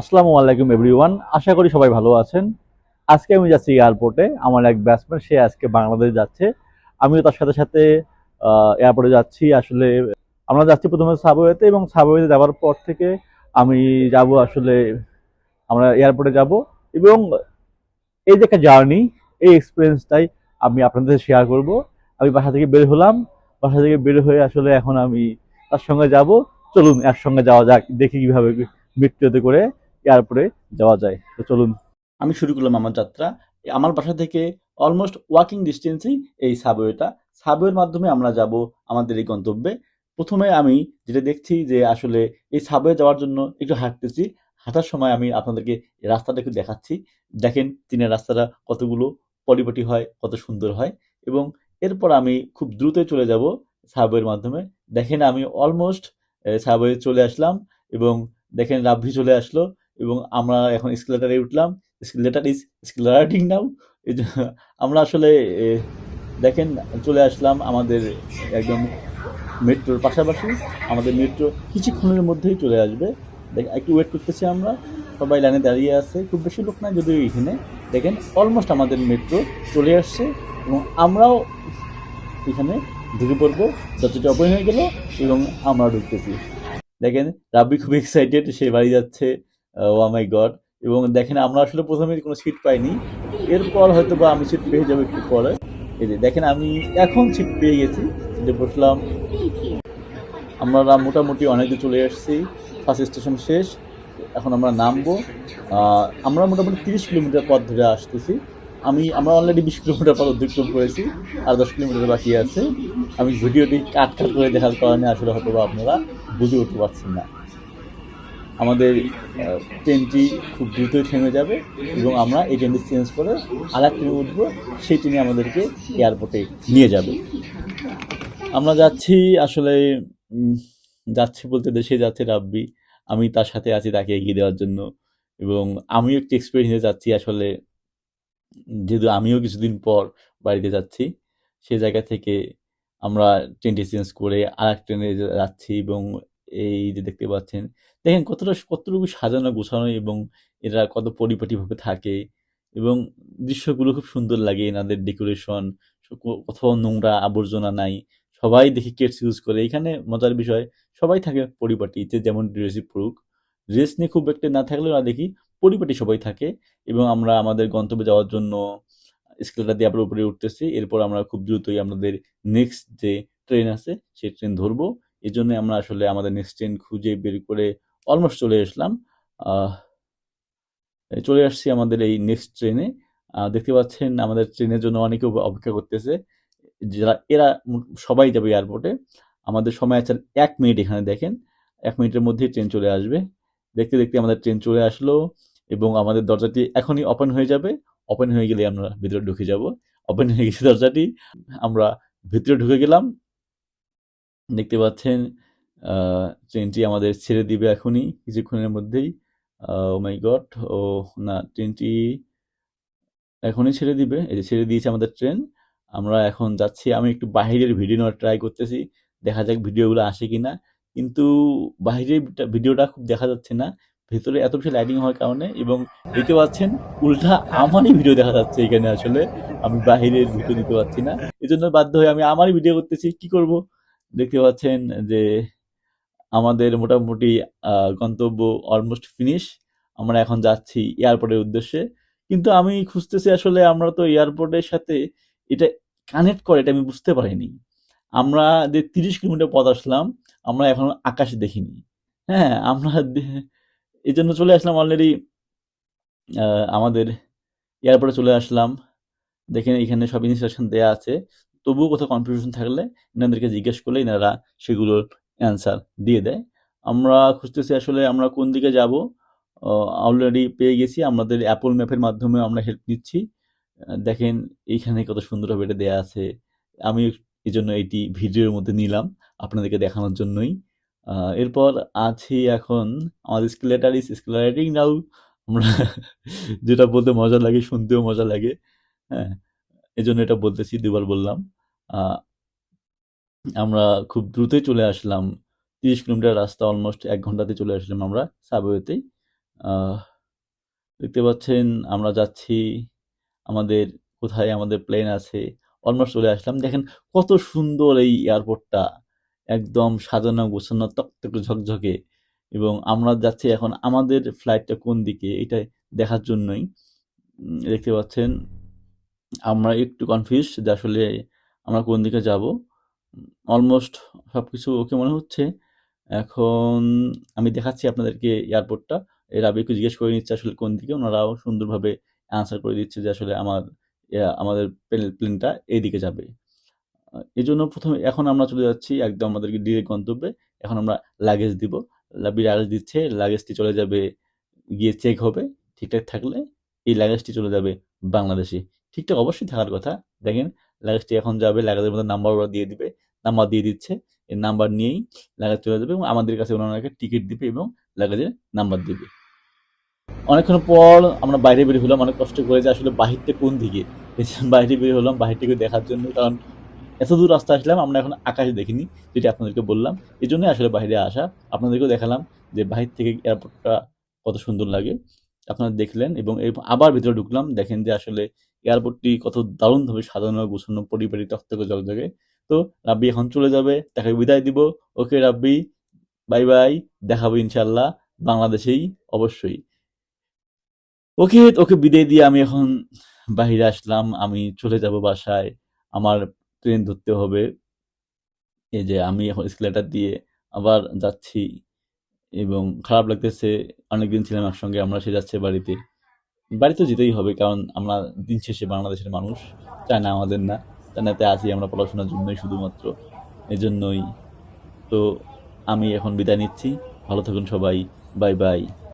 আসসালামু আলাইকুম এভরিওয়ান আশা করি সবাই ভালো আছেন। আজকে আমি যাচ্ছি এয়ারপোর্টে আমার এক ব্যাটসম্যান সে আজকে বাংলাদেশ যাচ্ছে। আমিও তার সাথে সাথে এয়ারপোর্টে যাচ্ছি। আসলে আমরা যাচ্ছি প্রথমে সাবওয়েতে এবং সাবওয়েতে যাওয়ার পর থেকে আমি যাব আসলে, আমরা এয়ারপোর্টে যাব। এবং এই যে একটা জার্নি এই এক্সপিরিয়েন্সটাই আমি আপনাদের শেয়ার করব। আমি বাসা থেকে বের হলাম। বাসা থেকে বের হয়ে আসলে এখন আমি তার সঙ্গে যাব। চলুন, একসঙ্গে যাওয়া যাক। দেখি কীভাবে মেট্রোতে করে এয়ারপোর্টে যাওয়া যায়। তো চলুন। আমি শুরু করলাম আমার যাত্রা। আমার বাসা থেকে অলমোস্ট ওয়াকিং ডিস্টেন্সেই এই সাবওয়েটা সাবওয়ের মাধ্যমে আমরা যাব আমাদের এই গন্তব্যে। প্রথমে আমি যেটা দেখছি যে আসলে এই সাবওয়ে যাওয়ার জন্য একটু হাঁটতেছি। হাঁটার সময় আমি আপনাদেরকে রাস্তাটা একটু দেখাচ্ছি। দেখেন চীনের রাস্তাটা কতগুলো পরিপাটি হয়, কত সুন্দর হয়। এবং এরপর আমি খুব দ্রুত চলে যাব সাবওয়ের মাধ্যমে। দেখেন আমি অলমোস্ট সাবওয়ে চলে আসলাম এবং দেখেন রাব্ভি চলে আসলো। এবং আমরা এখন স্কেলেটারে উঠলাম। স্কেলেটার ইজ স্কেলারেটিং নাও আমরা আসলে দেখেন, চলে আসলাম আমাদের একদম মেট্রোর পাশাপাশি। আমাদের মেট্রো কিছুক্ষণের মধ্যেই চলে আসবে। দেখ, একটু ওয়েট করতেছি আমরা। সবাই লাইনে দাঁড়িয়ে আছে। খুব বেশি লোক নাই যদিও এখানে। দেখেন অলমোস্ট আমাদের মেট্রো চলে আসছে এবং আমরাও এখানে ঢুকে পড়ব। যতটা ওপেন হয়ে গেল এবং আমরা ঢুকতেছি। দেখেন, রাব্বি খুব এক্সাইটেড সে বাড়ি যাচ্ছে। ও মাই গড এবং দেখেন, আমরা আসলে প্রথমে কোনো সিট পাইনি। এরপর হয়তো বা আমি সিট পেয়ে যাব একটু পরে। এই যে দেখেন, আমি এখন সিট পেয়ে গেছি। সিটে বসলাম। আমরা মোটামুটি অনেক চলে এসেছি ফার্স্ট স্টেশন শেষ। এখন আমরা নামবো। আমরা মোটামুটি তিরিশ কিলোমিটার পথ ধরে আসতেছি। আমি, আমরা অলরেডি বিশ কিলোমিটার পথ অতিক্রম করেছি। আর দশ কিলোমিটার বাকি আছে। আমি ভিডিওটি কাট কাট করে দেখার কারণে আসলে হয়তো বা আপনারা বুঝে উঠতে পারছেন না। আমাদের ট্রেনটি খুব দ্রুতই থেমে যাবে এবং আমরা এই ট্রেনটি চেঞ্জ করে আর এক ট্রেনে উঠবো, সেই ট্রেনে আমাদেরকে এয়ারপোর্টে নিয়ে যাবে। আমরা যাচ্ছি আসলে যাচ্ছি বলতে দেশে যাচ্ছে রাব্বি। আমি তার সাথে আছি তাকে এগিয়ে দেওয়ার জন্য এবং আমিও একটু এক্সপিরিয়েন্সে যাচ্ছি আসলে, যেহেতু আমিও কিছুদিন পর বাড়িতে যাচ্ছি, সে জায়গা থেকে আমরা ট্রেনটি চেঞ্জ করে আর এক ট্রেনে যাচ্ছি এবং এই যে দেখতে পাচ্ছেন, দেখেন কতটা কতটুকু সাজানো গোছানো এবং এরা কত পরিপাটিভাবে থাকে এবং দৃশ্যগুলো খুব সুন্দর লাগে, এনাদের ডেকোরেশন কোথাও নোংরা আবর্জনা নাই, সবাই দেখি কেটস ইউজ করে, এখানে মজার বিষয় সবাই থাকে পরিপাটি, যে যেমন ড্রেসই পড়ুক ড্রেস নিয়ে খুব একটা না থাকলেও না দেখি, পরিপাটি সবাই থাকে এবং আমরা আমাদের গন্তব্যে যাওয়ার জন্য স্কেলটা দিয়ে আবার উপরে উঠতেছি, এরপর আমরা খুব দ্রুতই আমাদের নেক্সট যে ট্রেন আছে, সেই ট্রেন ধরবো এই জন্য আমরা আসলে আমাদের নেক্সট খুঁজে বের করে অলমোস্ট চলে আসলাম। চলে আসছি আমাদের এই নেক্সট ট্রেনে দেখতে পাচ্ছেন আমাদের ট্রেনের জন্য অনেকে অপেক্ষা করতেছে। যারা, এরা সবাই যাবে এয়ারপোর্টে আমাদের সময় আছে এক মিনিট এখানে দেখেন। এক মিনিটের মধ্যেই ট্রেন চলে আসবে। দেখতে দেখতে আমাদের ট্রেন চলে আসলো এবং আমাদের দরজাটি এখনই ওপেন হয়ে যাবে। ওপেন হয়ে গেলে আমরা ভিতরে ঢুকে যাব। ওপেন হয়ে গেছে দরজাটি। আমরা ভিতরে ঢুকে গেলাম। দেখতে পাচ্ছেন ট্রেনটি আমাদের ছেড়ে দিবে এখনই, কিছুক্ষণের মধ্যেই। ও মাই গড, ও, না ট্রেনটি এখনই ছেড়ে দিবে। এই যে ছেড়ে দিয়েছে আমাদের ট্রেন আমরা এখন যাচ্ছি। আমি একটু বাইরের ভিডিও নেওয়ার ট্রাই করতেছি, দেখা যাক ভিডিওগুলো আসে কিনা। কিন্তু বাইরের ভিডিওটা খুব দেখা যাচ্ছে না। ভেতরে এত বেশি লাইটিং হওয়ার কারণে এবং দেখতে পাচ্ছেন, উল্টা আমারই ভিডিও দেখা যাচ্ছে এখানে আসলে। আমি বাইরের ভিডিও দিতে পারছি না। এই জন্য বাধ্য হয়ে আমি আমারই ভিডিও করতেছি। কি করব? দেখতে পাচ্ছেন যে আমাদের মোটামুটি গন্তব্য অলমোস্ট ফিনিশ আমরা এখন যাচ্ছি এয়ারপোর্টের উদ্দেশ্যে। কিন্তু আমি খুঁজতেছি আসলে আমরা তো এয়ারপোর্টের সাথে এটা কানেক্ট করে, এটা আমি বুঝতে পারিনি। আমরা যে তিরিশ কিলোমিটার পথ আসলাম, আমরা এখনও আকাশ দেখিনি। হ্যাঁ আমরা এই জন্য চলে আসলাম অলরেডি আমাদের এয়ারপোর্টে চলে আসলাম। দেখেন এখানে সব ইনস্ট্রাকশন দেওয়া আছে। তবুও কোথাও কনফিউশন থাকলে এনাদেরকে জিজ্ঞেস করলে এনারা সেগুলোর অ্যান্সার দিয়ে দেয়। আমরা খুঁজতেছি আসলে আমরা কোন দিকে যাব। অলরেডি পেয়ে গেছি। আমাদের অ্যাপল ম্যাপের মাধ্যমে আমরা হেল্প নিচ্ছি। দেখেন এইখানে কত সুন্দরভাবে এটা দেওয়া আছে। আমি এই জন্য এটি ভিডিওর মধ্যে নিলাম আপনাদেরকে দেখানোর জন্যই। এরপর আছি এখন আমাদের স্কেলেটার ইস স্কেলেটিং নাও আমরা যেটা বলতে মজা লাগে, শুনতেও মজা লাগে। হ্যাঁ এই জন্য এটা বলতেছি দুবার বললাম। আমরা খুব দ্রুতই চলে আসলাম। তিরিশ কিলোমিটার রাস্তা অলমোস্ট এক ঘন্টাতে চলে আসলাম আমরা সাবওয়েতেই দেখতে পাচ্ছেন, আমরা যাচ্ছি। আমাদের কোথায় আমাদের প্লেন আছে। অলমোস্ট চলে আসলাম। দেখেন কত সুন্দর এই এয়ারপোর্টটা একদম সাজানো গোছানো তকতকে ঝকঝকে। এবং আমরা যাচ্ছি এখন আমাদের ফ্লাইটটা কোন দিকে, এটা দেখার জন্যই। দেখতে পাচ্ছেন আমরা একটু কনফিউজ যে আসলে আমরা কোন দিকে যাব। অলমোস্ট সব কিছু ওকে মনে হচ্ছে। এখন আমি দেখাচ্ছি আপনাদেরকে এয়ারপোর্টটা এর আগে একটু জিজ্ঞেস করে নিচ্ছে আসলে কোন দিকে। ওনারাও সুন্দরভাবে অ্যান্সার করে দিচ্ছে যে আসলে আমার আমাদের প্লেনটা এই দিকে যাবে। এই জন্য প্রথমে এখন আমরা চলে যাচ্ছি একদম আমাদেরকে ডিরেক্ট গন্তব্যে। এখন আমরা লাগেজ দিব। লাগেজ দিচ্ছে লাগেজটি চলে যাবে, গিয়ে চেক হবে। ঠিকঠাক থাকলে এই লাগেজটি চলে যাবে বাংলাদেশে। ঠিকঠাক অবশ্যই থাকার কথা। দেখেন লাগেজটি এখন যাবে লাগেজের মধ্যে নাম্বার ওরা দিয়ে দিবে নাম্বার দিয়ে দিচ্ছে, এই নাম্বার নিয়েই লাগেজ চলে যাবে এবং আমাদের কাছে ওনারা টিকিট দিবে এবং লাগেজের নাম্বার দিবে। অনেকক্ষণ পর আমরা বাইরে বের হলাম, অনেক কষ্ট করে যে আসলে বাহিরটা কোন দিকে? বাইরে বের হলাম, বাহিরটাকে দেখার জন্য, কারণ এত দূর রাস্তা আসলাম, আমরা এখন আকাশ দেখিনি, যেটি আপনাদেরকে বললাম। এই জন্যই আসলে বাইরে আসা। আপনাদেরকেও দেখালাম যে বাহির থেকে এয়ারপোর্টটা কত সুন্দর লাগে। আপনারা দেখলেন এবং আবার ভিতরে ঢুকলাম, দেখেন যে আসলে এয়ারপোর্টটি কত দারুণভাবে সাজানো, গোছানো পরিবারী তক্তকে জগজগে তো রাব্বি এখন চলে যাবে, তাকে বিদায় দিব। ওকে রাব্বি, বাই বাই, দেখাবো ইনশাল্লাহ বাংলাদেশেই অবশ্যই। ওকে ওকে বিদায় দিয়ে আমি এখন বাইরে আসলাম, আমি চলে যাব বাসায়, আমার ট্রেন ধরতে হবে। এই যে আমি এখন স্কেলেটার দিয়ে আবার যাচ্ছি, এবং খারাপ লাগতেছে, অনেকদিন ছিলাম একসঙ্গে, আমরা সে যাচ্ছে বাড়িতে। বাড়িতে যেতেই হবে, কারণ আমরা দিন শেষে বাংলাদেশের মানুষ। চায় না আমাদের না, চায়নাতে আছি আমরা পড়াশোনার জন্যই শুধুমাত্র এই জন্যই তো আমি এখন বিদায় নিচ্ছি। ভালো থাকুন সবাই, বাই বাই।